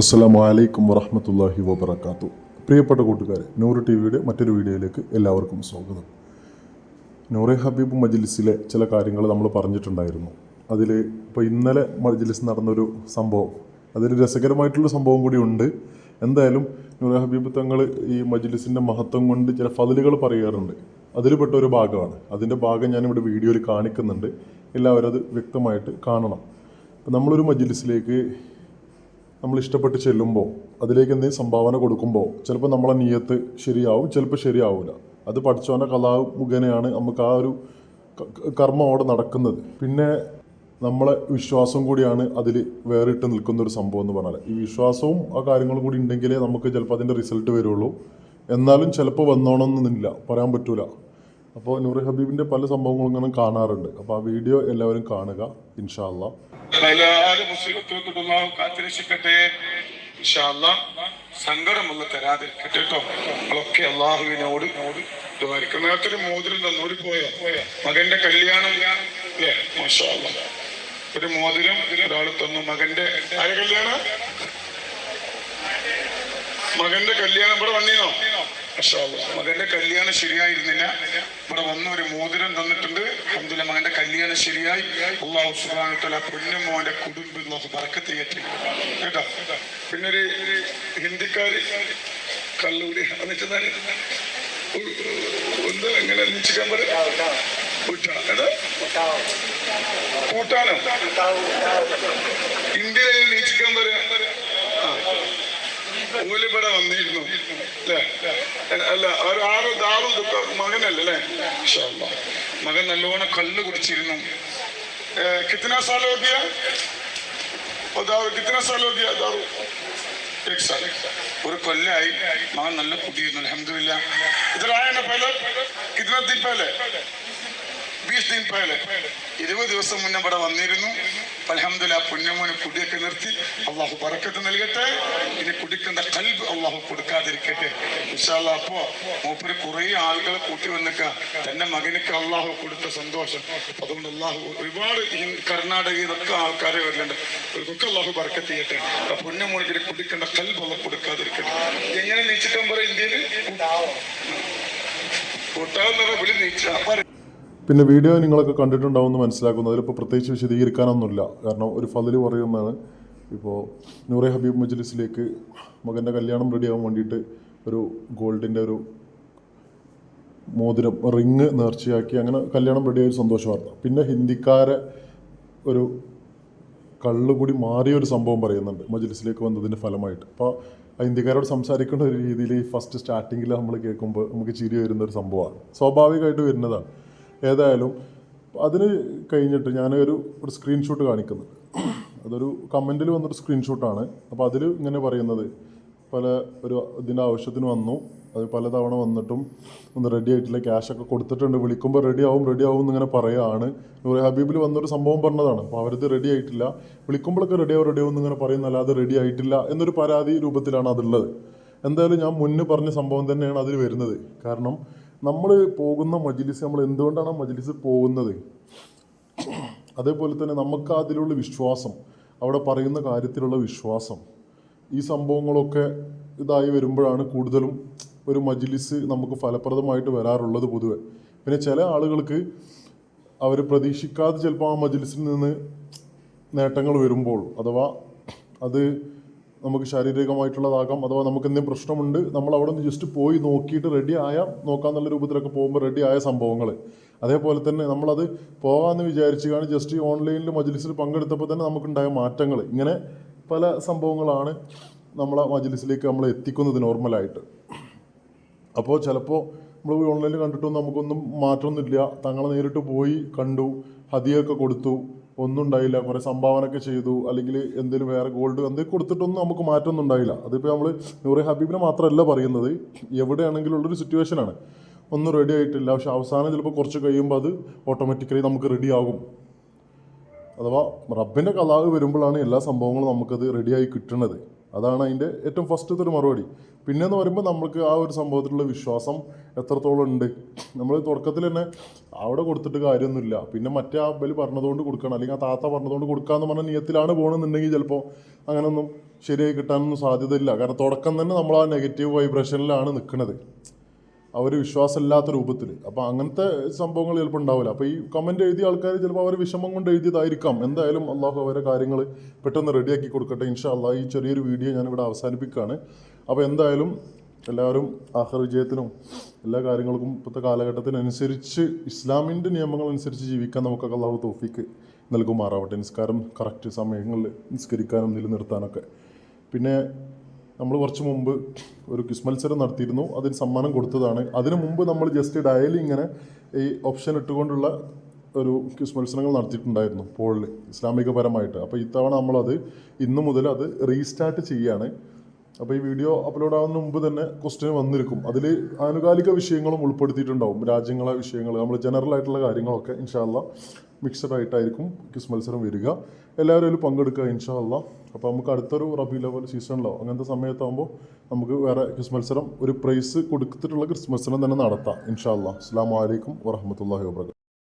അസ്സലാമു വലൈക്കും വറഹമത്തല്ലാഹി വബർക്കാത്തു പ്രിയപ്പെട്ട കൂട്ടുകാരെ നൂറ് ടി വിയുടെ മറ്റൊരു വീഡിയോയിലേക്ക് എല്ലാവർക്കും സ്വാഗതം. നൂറെ ഹബീബ് മജ്ലിസിലെ ചില കാര്യങ്ങൾ നമ്മൾ പറഞ്ഞിട്ടുണ്ടായിരുന്നു. അതിൽ ഇപ്പോൾ ഇന്നലെ മജ്ലിസ് നടന്നൊരു സംഭവം. അതിൽ രസകരമായിട്ടുള്ള സംഭവം കൂടി ഉണ്ട്. എന്തായാലും നൂറെ ഹബീബ് തങ്ങൾ ഈ മജ്ലിസിന്റെ മഹത്വം കൊണ്ട് ചില ഫതിലുകൾ പറയാറുണ്ട്. അതിൽപ്പെട്ട ഒരു ഭാഗമാണ്. അതിന്റെ ഭാഗം ഞാനിവിടെ വീഡിയോയിൽ കാണിക്കുന്നുണ്ട്. എല്ലാവരും അത് വ്യക്തമായിട്ട് കാണണം. നമ്മളൊരു മജ്ലിസിലേക്ക് നമ്മൾ ഇഷ്ടപ്പെട്ട് ചെല്ലുമ്പോൾ അതിലേക്ക് എന്തെങ്കിലും സംഭാവന കൊടുക്കുമ്പോൾ ചിലപ്പോൾ നമ്മളെ നീയത്ത് ശരിയാവും ചിലപ്പോൾ ശരിയാവില്ല അത് പഠിച്ചവന്റെ കലാ മുഖേനയാണ് നമുക്ക് ആ ഒരു കർമ്മം അവിടെ നടക്കുന്നത്. പിന്നെ നമ്മളെ വിശ്വാസം കൂടിയാണ് അതിൽ വേറിട്ട് നിൽക്കുന്ന ഒരു സംഭവം എന്ന് പറഞ്ഞാൽ ഈ വിശ്വാസവും ആ കാര്യങ്ങളും കൂടി ഉണ്ടെങ്കിലേ നമുക്ക് ചിലപ്പോൾ അതിന്റെ റിസൾട്ട് വരുള്ളൂ. എന്നാലും ചിലപ്പോൾ വന്നോണമെന്നില്ല പറയാൻ പറ്റൂല. അപ്പോൾ നൂറി ഹബീബിന്റെ പല സംഭവങ്ങളും ഇങ്ങനെ കാണാറുണ്ട്. അപ്പോൾ ആ വീഡിയോ എല്ലാവരും കാണുക ഇൻഷാ അള്ളാ ഹലാൽ മുസീബത്തുകൾ തൊട്ട് അള്ളാഹു കാത്തിരക്ഷിക്കട്ടെ ഇൻഷാ അല്ലാഹ് സങ്കടമുള്ള തരാതിരിക്കട്ടെ കേട്ടോ. നമ്മളൊക്കെ അള്ളാഹുവിനോട് ദ്വാരിക്കും നേരത്തെ ഒരു മോതിരം തന്നോടി പോയോ മകന്റെ കല്യാണം മാഷാ ഒരാൾ കല്യാണം? മകന്റെ കല്യാണം ഇവിടെ അല്ലാഹ്. മകന്റെ കല്യാണം ശരിയായിരുന്നില്ല. ഇവിടെ വന്ന ഒരു മോതിരം തന്നിട്ടുണ്ട്. അബ്ദുല്ല മകന്റെ കല്യാണം ശരിയായി. അള്ളാഹു സുബാനത്തല പൊന്നു മോന്റെ കുടുംബം അള്ളാഹു ബർക്കത്ത് ചെയ്യട്ടെ കേട്ടോ? പിന്നെ ഒരു ഹിന്ദിക്കാര് കല്ലൂരി എന്നിട്ട് എന്താ എങ്ങനെ നിശ്ചിക്കാൻ പറയാ കൂട്ടാനോ ഇന്ത്യയിൽ മുലിപ്പട വന്നിരുന്നു. അല്ല ഒരു ആറ് ആറ് മകനല്ലേ മകൻ നല്ലോണം കല്ല് കുടിച്ചിരുന്നു. കിത്തന സാലോ ദിയ കിത്തന സാലോ ദിയ ദാറു ഒരു കൊല്ലായി. മകൻ നല്ല കുട്ടിയിരുന്നു ഇത്ര ഇതായ പല? കിത്തന ദിൻ പല? ബീസ് പേൾ ഇരുപത് ദിവസം മുന്നേ ഇവിടെ വന്നിരുന്നു. അലഹമ്മദില്ല പുണ്യമോനെ കുടിയൊക്കെ നിർത്തി. അള്ളാഹു പറക്കത്ത് നൽകട്ടെ. ഇനി കുടിക്കുന്ന കൽബ് അള്ളാഹു കൊടുക്കാതിരിക്കട്ടെ. വിശാല അപ്പോ മൂപ്പര് കുറെ ആളുകളെ കൂട്ടി വന്നിക്ക. തന്റെ മകനൊക്കെ അള്ളാഹു കൊടുത്ത സന്തോഷം. അതുകൊണ്ട് അള്ളാഹു ഒരുപാട് ഈ കർണാടക ഇതൊക്കെ ആൾക്കാരെ വരുന്നുണ്ട്. അവർക്കൊക്കെ അള്ളാഹു പറക്കത്ത് ചെയ്യട്ടെ. പുണ്യമോനിക്ക് കുടിക്കേണ്ട കൽബ് അള്ളാഹു കൊടുക്കാതിരിക്കട്ടെ. എങ്ങനെ നീച്ചിട്ടാൻ പറ ഇന്ത്യയിൽ കൂട്ടാവുന്ന വിളി നീച്ച. പിന്നെ വീഡിയോ നിങ്ങളൊക്കെ കണ്ടിട്ടുണ്ടാവുമെന്ന് മനസ്സിലാക്കുന്നു. അതിലിപ്പോൾ പ്രത്യേകിച്ച് വിശദീകരിക്കാനൊന്നുമില്ല. കാരണം ഒരു ഫതിൽ പറയുന്നത് ഇപ്പോൾ നൂറെ ഹബീബ് മജ്ലിസിലേക്ക് മകന്റെ കല്യാണം റെഡിയാകാൻ വേണ്ടിയിട്ട് ഒരു ഗോൾഡിന്റെ ഒരു മോതിരം റിങ് നേർച്ചയാക്കി അങ്ങനെ കല്യാണം റെഡിയായ ഒരു സന്തോഷമായിരുന്നു പിന്നെ ഹിന്ദിക്കാരെ ഒരു കള്ളുകൂടി മാറിയ ഒരു സംഭവം പറയുന്നുണ്ട് മജ്ലിസിലേക്ക് വന്നതിന്റെ ഫലമായിട്ട്. അപ്പോൾ ഹിന്ദിക്കാരോട് സംസാരിക്കുന്ന ഒരു രീതിയിൽ ഫസ്റ്റ് സ്റ്റാർട്ടിങ്ങിൽ നമ്മൾ കേൾക്കുമ്പോൾ നമുക്ക് ചിരി വരുന്ന ഒരു സംഭവമാണ്. സ്വാഭാവികമായിട്ട് വരുന്നതാണ്. ഏതായാലും അതിന് കഴിഞ്ഞിട്ട് ഞാനൊരു ഒരു സ്ക്രീൻഷോട്ട് കാണിക്കുന്നുണ്ട്. അതൊരു കമന്റിൽ വന്നൊരു സ്ക്രീൻഷോട്ടാണ് അപ്പോൾ അതിൽ ഇങ്ങനെ പറയുന്നത് പല ഒരു ഇതിന്റെ ആവശ്യത്തിന് വന്നു അത് പലതവണ വന്നിട്ടും ഒന്ന് റെഡി ആയിട്ടില്ല ക്യാഷൊക്കെ കൊടുത്തിട്ടുണ്ട് വിളിക്കുമ്പോൾ റെഡി ആവും റെഡി ആവും എന്നിങ്ങനെ പറയുകയാണ്. നൂറ് ഹബീബിൽ വന്നൊരു സംഭവം പറഞ്ഞതാണ് അപ്പോൾ അവരത് റെഡി ആയിട്ടില്ല വിളിക്കുമ്പോഴൊക്കെ റെഡി ആവും റെഡി ആവും എന്നിങ്ങനെ പറയുന്നല്ലാതെ റെഡി ആയിട്ടില്ല എന്നൊരു പരാതി രൂപത്തിലാണ് അതുള്ളത്. എന്തായാലും ഞാൻ മുന്നേ പറഞ്ഞ സംഭവം തന്നെയാണ് അതിൽ വരുന്നത്. കാരണം നമ്മൾ പോകുന്ന മജ്ലിസ് നമ്മൾ എന്തുകൊണ്ടാണ് ആ മജ്ലിസ് പോകുന്നത്? അതേപോലെ തന്നെ നമുക്ക് അതിലുള്ള വിശ്വാസം അവിടെ പറയുന്ന കാര്യത്തിലുള്ള വിശ്വാസം ഈ സംഭവങ്ങളൊക്കെ ഇതായി വരുമ്പോഴാണ് കൂടുതലും ഒരു മജ്ലിസ് നമുക്ക് ഫലപ്രദമായിട്ട് വരാറുള്ളത് പൊതുവെ. പിന്നെ ചില ആളുകൾക്ക് അവർ പ്രതീക്ഷിക്കാതെ ചിലപ്പോൾ ആ മജ്ലിസിൽ നിന്ന് നേട്ടങ്ങൾ വരുമ്പോൾ അഥവാ അത് നമുക്ക് ശാരീരികമായിട്ടുള്ളതാകാം. അഥവാ നമുക്ക് എന്തെങ്കിലും പ്രശ്നമുണ്ട് നമ്മൾ അവിടെ നിന്ന് ജസ്റ്റ് പോയി നോക്കിയിട്ട് റെഡി ആയ നോക്കാന്നുള്ള രൂപത്തിലൊക്കെ പോകുമ്പോൾ റെഡി ആയ സംഭവങ്ങൾ അതേപോലെ തന്നെ നമ്മളത് പോകാമെന്ന് വിചാരിച്ചു കാണി ജസ്റ്റ് ഈ ഓൺലൈനിൽ മജ്ലിസിൽ പങ്കെടുത്തപ്പോൾ തന്നെ നമുക്കുണ്ടായ മാറ്റങ്ങൾ ഇങ്ങനെ പല സംഭവങ്ങളാണ് നമ്മളെ മജ്ലിസിലേക്ക് നമ്മൾ എത്തിക്കുന്നത് നോർമലായിട്ട്. അപ്പോൾ ചിലപ്പോൾ നമ്മൾ ഓൺലൈനിൽ കണ്ടിട്ടൊന്നും നമുക്കൊന്നും മാറ്റമൊന്നുമില്ല തങ്ങളെ നേരിട്ട് പോയി കണ്ടു ഹതിയൊക്കെ കൊടുത്തു ഒന്നും ഉണ്ടായില്ല കുറേ സംഭാവനയൊക്കെ ചെയ്തു അല്ലെങ്കിൽ എന്തെങ്കിലും വേറെ ഗോൾഡ് എന്തെങ്കിലും കൊടുത്തിട്ടൊന്നും നമുക്ക് മാറ്റമൊന്നും ഉണ്ടായില്ല. അതിപ്പോൾ നമ്മൾ നൂറെ ഹബീബിനെ മാത്രമല്ല പറയുന്നത് എവിടെയാണെങ്കിലും ഉള്ളൊരു സിറ്റുവേഷനാണ് ഒന്നും റെഡി ആയിട്ടില്ല പക്ഷെ അവസാനം ചിലപ്പോൾ കുറച്ച് കഴിയുമ്പോൾ അത് ഓട്ടോമാറ്റിക്കലി നമുക്ക് റെഡി ആകും. അഥവാ റബ്ബിന്റെ കലാവ് വരുമ്പോഴാണ് എല്ലാ സംഭവങ്ങളും നമുക്കത് റെഡിയായി കിട്ടുന്നത്. അതാണ് അതിന്റെ ഏറ്റവും ഫസ്റ്റത്തെ ഒരു മറുപടി. പിന്നെന്ന് പറയുമ്പോൾ നമ്മൾക്ക് ആ ഒരു സംഭവത്തിലുള്ള വിശ്വാസം എത്രത്തോളം ഉണ്ട്? നമ്മൾ തുടക്കത്തിൽ തന്നെ അവിടെ കൊടുത്തിട്ട് കാര്യമൊന്നുമില്ല. പിന്നെ മറ്റേ ആ ബലി പറഞ്ഞതുകൊണ്ട് കൊടുക്കണം. അല്ലെങ്കിൽ ആ താത്ത പറഞ്ഞതുകൊണ്ട് കൊടുക്കാന്ന് പറഞ്ഞ നിയത്തിലാണ് പോകണമെന്നുണ്ടെങ്കിൽ ചിലപ്പോൾ അങ്ങനൊന്നും ശരിയായി കിട്ടാനൊന്നും സാധ്യതയില്ല. കാരണം തുടക്കം തന്നെ നമ്മൾ ആ നെഗറ്റീവ് വൈബ്രേഷനിലാണ് നിൽക്കുന്നത് ഒരു വിശ്വാസമില്ലാത്ത രൂപത്തിൽ അപ്പോൾ അങ്ങനത്തെ സംഭവങ്ങൾ ചിലപ്പോൾ ഉണ്ടാവില്ല. അപ്പോൾ ഈ കമന്റ് എഴുതിയ ആൾക്കാർ ചിലപ്പോൾ അവർ വിഷമം കൊണ്ട് എഴുതിയതായിരിക്കാം. എന്തായാലും അള്ളാഹു അവരെ കാര്യങ്ങൾ പെട്ടെന്ന് റെഡിയാക്കി കൊടുക്കട്ടെ. ഇൻഷാ അള്ളാഹ് ഈ ചെറിയൊരു വീഡിയോ ഞാനിവിടെ അവസാനിപ്പിക്കുകയാണ്. അപ്പോൾ എന്തായാലും എല്ലാവരും ആഹ്റ വിജയത്തിനും എല്ലാ കാര്യങ്ങൾക്കും ഇപ്പോഴത്തെ കാലഘട്ടത്തിനനുസരിച്ച് ഇസ്ലാമിന്റെ നിയമങ്ങൾ അനുസരിച്ച് ജീവിക്കാൻ നമുക്ക് അള്ളാഹു തോഫിക്ക് നൽകുമാറാവട്ടെ. നിസ്കാരം കറക്റ്റ് സമയങ്ങളിൽ നിസ്കരിക്കാനും നിലനിർത്താനൊക്കെ. പിന്നെ നമ്മൾ കുറച്ച് മുമ്പ് ഒരു ക്വിസ് മത്സരം നടത്തിയിരുന്നു. അതിന് സമ്മാനം കൊടുത്തതാണ്. അതിന് മുമ്പ് നമ്മൾ ജസ്റ്റ് ഡയലി ഇങ്ങനെ ഈ ഓപ്ഷൻ ഇട്ടുകൊണ്ടുള്ള ഒരു ക്വിസ് മത്സരങ്ങൾ നടത്തിയിട്ടുണ്ടായിരുന്നു പോളിൽ ഇസ്ലാമികപരമായിട്ട്. അപ്പോൾ ഇത്തവണ നമ്മളത് ഇന്നു മുതൽ അത് റീസ്റ്റാർട്ട് ചെയ്യാണ്. അപ്പോൾ ഈ വീഡിയോ അപ്ലോഡ് ആകുന്ന മുമ്പ് തന്നെ ക്വസ്റ്റ്യൻ വന്നിരിക്കും. അതിൽ ആനുകാലിക വിഷയങ്ങളും ഉൾപ്പെടുത്തിയിട്ടുണ്ടാവും. രാജ്യങ്ങളെ വിഷയങ്ങൾ നമ്മൾ ജനറൽ ആയിട്ടുള്ള കാര്യങ്ങളൊക്കെ ഇൻഷാല്ല മിക്സഡ് ആയിട്ടായിരിക്കും ക്വിസ് മത്സരം വരിക. എല്ലാവരും അതിൽ പങ്കെടുക്കുക ഇൻഷാല്ല അപ്പോൾ നമുക്ക് അടുത്തൊരു റബി ലെവൽ സീസണിലോ അങ്ങനത്തെ സമയത്താകുമ്പോൾ നമുക്ക് വേറെ ക്രിസ് മത്സരം ഒരു പ്രൈസ് കൊടുത്തിട്ടുള്ള ക്രിസ് മത്സരം തന്നെ നടത്താം ഇൻഷാല്ല അസ്സാം വലൈക്കും വറഹമത്തല്ലാഹി വാബർക്കാത്തു